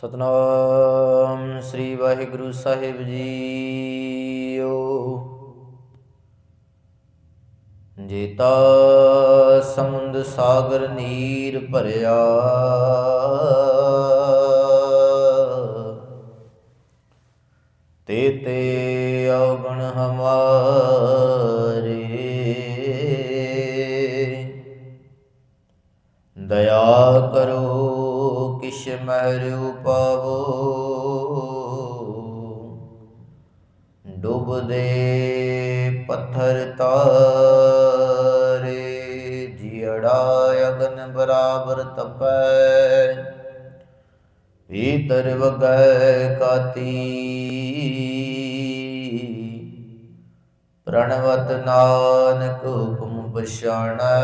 ਸਤਨਾਮ ਸ੍ਰੀ ਵਾਹਿਗੁਰੂ ਸਾਹਿਬ ਜੀਓ। ਜੇਤਾ ਸਮੁੰਦ ਸਾਗਰ ਨੀਰ ਭਰਿਆ, ਤੇ ਤੇ ਔਗਣ ਹਮਾਰੇ। ਦਇਆ ਕਰੋ ਕਿਛ ਮਹਿਰੂ ਦੇ ਪੱਥਰ ਤਾਰੇ ਜਿੜਾ ਅਗਨ ਬਰਾਬਰ ਤਪੈ। ਭੀਤਰ ਵਗੈ ਕਾਤੀ, ਪ੍ਰਣਵਤ ਨਾਨਕ ਹੁਕਮ ਪਛਾਣੈ।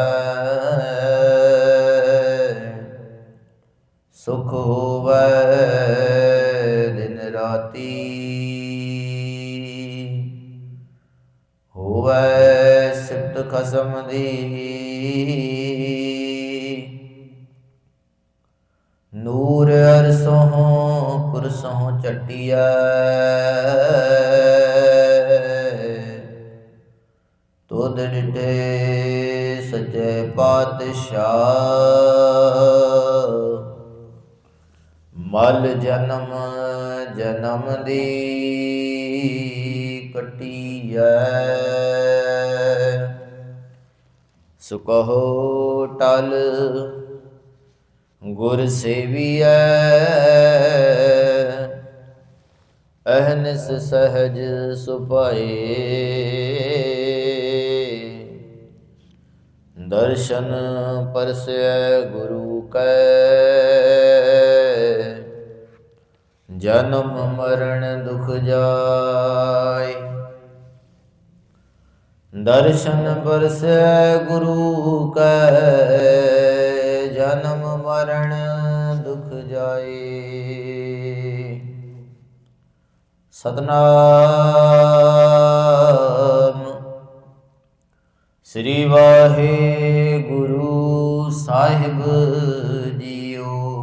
ਸੁਖ ਹੋਵੈ ਦਿਨ ਰਾਤੀ। ਖਸਮ ਦੀ। ਨੂਰ ਅਰਸੋਂ ਕੁਰਸੋਂ ਚੱਟਿਆ ਤੁਧ ਡਿਟੇ ਸੱਚੇ ਪਾਤਸ਼ਾਹ। ਮਲ ਜਨਮ ਜਨਮ ਦੀ ਕਟਿਐ। ਸੁਕਹੋ ਟਲ, ਗੁਰ ਸੇਵੀਐ, ਅਹਨਸ ਸਹਜ ਸੁਪਾਏ ਦਰਸ਼ਨ ਪਰਸੈ ਗੁਰੂ ਕੈ, ਜਨਮ ਮਰਨ ਦੁਖ ਜਾਏ। ਦਰਸ਼ਨ ਪਰਸੈ ਗੁਰੂ ਕੈ, ਜਨਮ ਮਰਨ ਦੁਖ ਜਾਏ। ਸਤਨਾਮ। ਸ੍ਰੀ ਵਾਹਿਗੁਰੂ ਸਾਹਿਬ ਜੀਓ।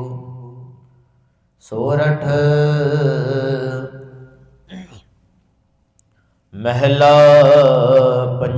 ਸੋਰਠ। ਮਹਿਲਾ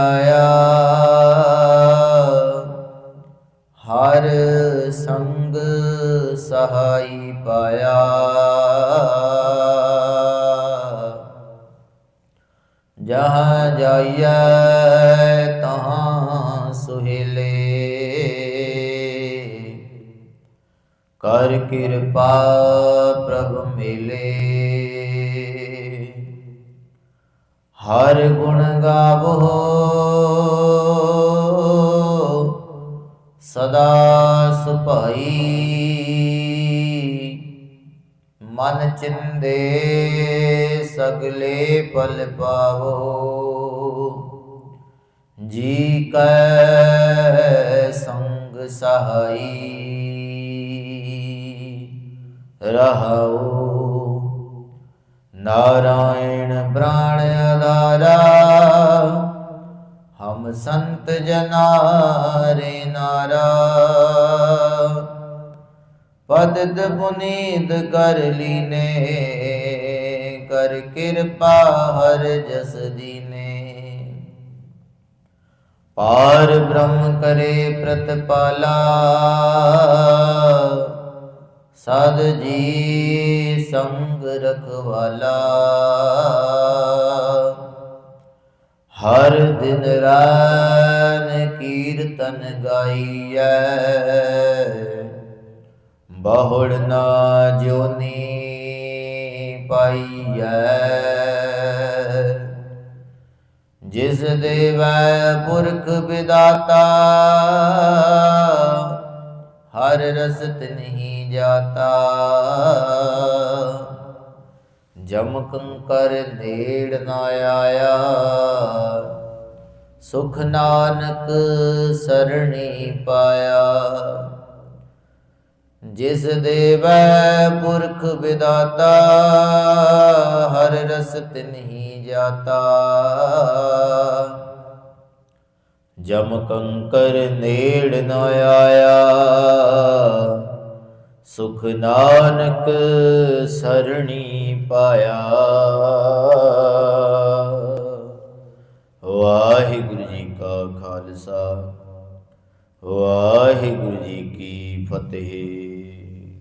ਚਰਨੇ ਹਰ ਸੰਗ ਸਹਾਈ ਪਾਇਆ। ਜਹਾਂ ਜਾਈਐ ਤਹਾਂ ਸੁਹੇਲੇ। ਕਰ ਕਿਰਪਾ ਪ੍ਰਭ ਮਿਲੇ। ਹਰ ਗੁਣ ਗਾਵੋ। ਸਦਾ ਸੁਭਾਈ। ਮਨ ਚਿੰਦੇ ਸਗਲੇ ਪਲ ਪਾਵੋ। ਜੀ ਕੈ ਸੰਗ ਸਹਾਈ। ਰਹਾਉ ਨਾਰਾਇਣ ਪ੍ਰਾਣ ਆਧਾਰਾ। ਹਮ ਸੰਤ ਜਨਾਰੇ ਨਾਰਾ। ਪਦਦ ਪੁਨੀਤ ਕਰ ਲੀਨੇ, ਕਰ ਕਿਰਪਾ ਹਰ ਜਸ ਦੀਨੇ। ਪਾਰ ਬ੍ਰਹਮ ਕਰੇ ਪ੍ਰਤਪਾਲਾ। ਸਦ ਜੀ ਸੰਗ ਰਖਵਾਲਾ। ਹਰ ਦਿਨ ਰਾਨ ਕੀਰਤਨ ਗਾਈਐ। ਬਹੁੜ ਨਾ ਜੋਨੀ ਪਾਈਐ। ਜਿਸ ਦੇਵੈ ਪੁਰਖ ਵਿਦਾਤਾ ਹਰ ਰਸਤ ਨਹੀਂ ਜਾਤਾ। ਜਮ ਕੰਕਰ ਨੇੜ ਨਾ ਆਇਆ। ਸੁਖ ਨਾਨਕ ਸਰਣੀ ਪਾਇਆ। ਜਿਸ ਦੇਵੈ ਪੁਰਖ ਵਿਦਾਤਾ, ਹਰ ਰਸਤ ਨਹੀਂ ਜਾਤਾ। ਜਮ ਕੰਕਰ ਨੇੜ ਨ ਆਇਆ। ਸੁਖ ਨਾਨਕ ਸਰਣੀ ਪਾਇਆ।